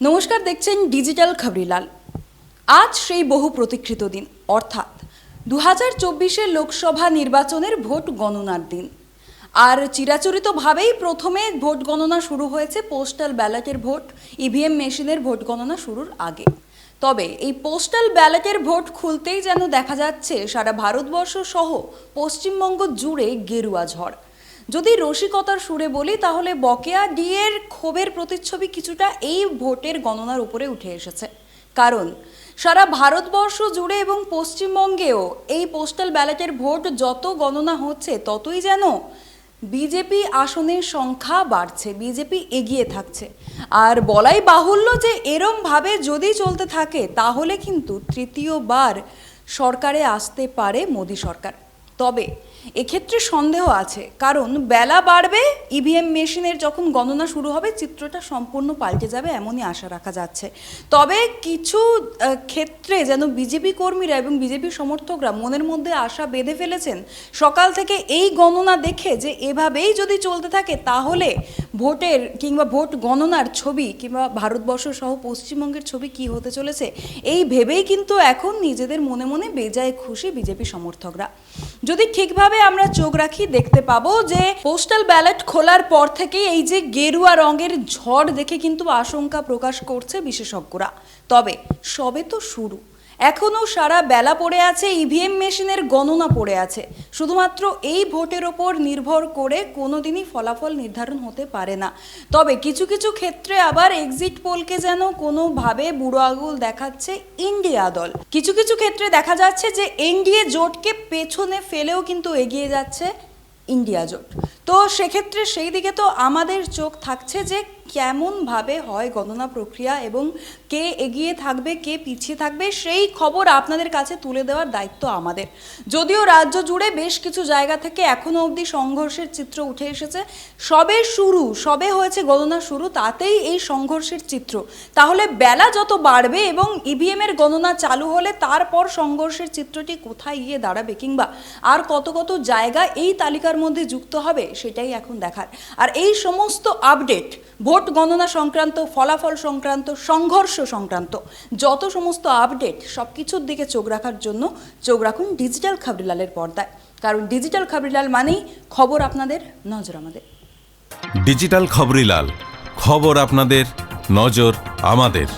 নমস্কার, দেখছেন ডিজিটাল খবরিলাল। আজ সেই বহু প্রতীক্ষিত দিন, অর্থাৎ দু হাজার চব্বিশের লোকসভা নির্বাচনের ভোট গণনার দিন। আর চিরাচরিতভাবেই প্রথমে ভোট গণনা শুরু হয়েছে পোস্টাল ব্যালটের ভোট, ইভিএম মেশিনের ভোট গণনা শুরুর আগে। তবে এই পোস্টাল ব্যালটের ভোট খুলতেই যেন দেখা যাচ্ছে, সারা ভারতবর্ষ সহ পশ্চিমবঙ্গ জুড়ে গেরুয়া ঝড়। যদি রসিকতার সুরে বলি, তাহলে বকেয়া ডিএর ক্ষোভের প্রতিচ্ছবি কিছুটা এই ভোটের গণনার উপরে উঠে এসেছে। কারণ, সারা ভারতবর্ষ জুড়ে এবং পশ্চিমবঙ্গেও এই পোস্টাল ব্যালটের ভোট যত গণনা হচ্ছে, ততই যেন বিজেপি আসনের সংখ্যা বাড়ছে, বিজেপি এগিয়ে থাকছে। আর বলাই বাহুল্য যে এরমভাবে যদি চলতে থাকে, তাহলে কিন্তু তৃতীয়বার সরকারে আসতে পারে মোদী সরকার। তবে এক্ষেত্রে সন্দেহ আছে, কারণ বেলা বাড়বে ইভিএম মেশিনের যখন গণনা শুরু হবে, চিত্রটা সম্পূর্ণ পাল্টে যাবে, এমনই আশা রাখা যাচ্ছে। তবে কিছু ক্ষেত্রে যেন বিজেপি কর্মীরা এবং বিজেপি সমর্থকরা মনের মধ্যে আশা বেঁধে ফেলেছেন, সকাল থেকে এই গণনা দেখে যে এভাবেই যদি চলতে থাকে, তাহলে ভোটের কিংবা ভোট গণনার ছবি কিংবা ভারতবর্ষ সহ পশ্চিমবঙ্গের ছবি কি হতে চলেছে, এই ভেবেই কিন্তু এখন নিজেদের মনে মনে বেজায় খুশি বিজেপি সমর্থকরা। যদি ঠিকভাবে আমরা চোখ রাখি, দেখতে পাবো যে পোস্টাল ব্যালট খোলার পর থেকেই এই যে গেরুয়া রঙের ঝড় দেখে কিন্তু আশঙ্কা প্রকাশ করছে বিশেষজ্ঞরা। তবে সবে তো শুরু। এখনও সারা বেলা পড়ে আছে ইভিএম মেশিনের গণনা পড়ে আছে। শুধুমাত্র এই ভোটের ওপর নির্ভর করে কোনো দিনই ফলাফল নির্ধারণ হতে পারে না। তবে কিছু কিছু ক্ষেত্রে আবার এক্সিট পোলকে যেন কোনোভাবে বুড়ো আগুল দেখাচ্ছে ইন্ডিয়া দল। কিছু কিছু ক্ষেত্রে দেখা যাচ্ছে যে এনডিএ জোটকে পেছনে ফেলেও কিন্তু এগিয়ে যাচ্ছে ইন্ডিয়া জোট। তো সেক্ষেত্রে সেই দিকে তো আমাদের চোখ থাকছে যে কেমনভাবে হয় গণনা প্রক্রিয়া এবং কে এগিয়ে থাকবে, কে পিছিয়ে থাকবে, সেই খবর আপনাদের কাছে তুলে দেওয়ার দায়িত্ব আমাদের। যদিও রাজ্য জুড়ে বেশ কিছু জায়গা থেকে এখনও অবধি সংঘর্ষের চিত্র উঠে এসেছে। সবে শুরু, সবে হয়েছে গণনা শুরু, তাতেই এই সংঘর্ষের চিত্র। তাহলে বেলা যত বাড়বে এবং ইভিএমের গণনা চালু হলে তারপর সংঘর্ষের চিত্রটি কোথায় গিয়ে দাঁড়াবে কিংবা আর কত কত জায়গা এই তালিকার মধ্যে যুক্ত হবে সেটাই এখন দেখার। আর এই সমস্ত আপডেট ভোট গণনা সংক্রান্ত, ফলাফল সংক্রান্ত, সংঘর্ষ সংক্রান্ত, যত সমস্ত আপডেট সব কিছুর দিকে চোখ রাখার জন্য চোখ রাখুন ডিজিটাল খাবরিলালের পর্দায়। কারণ ডিজিটাল খাবরিলাল মানেই খবর আপনাদের নজর আমাদের। ডিজিটাল খবরিলাল খবর আপনাদের, নজর আমাদের।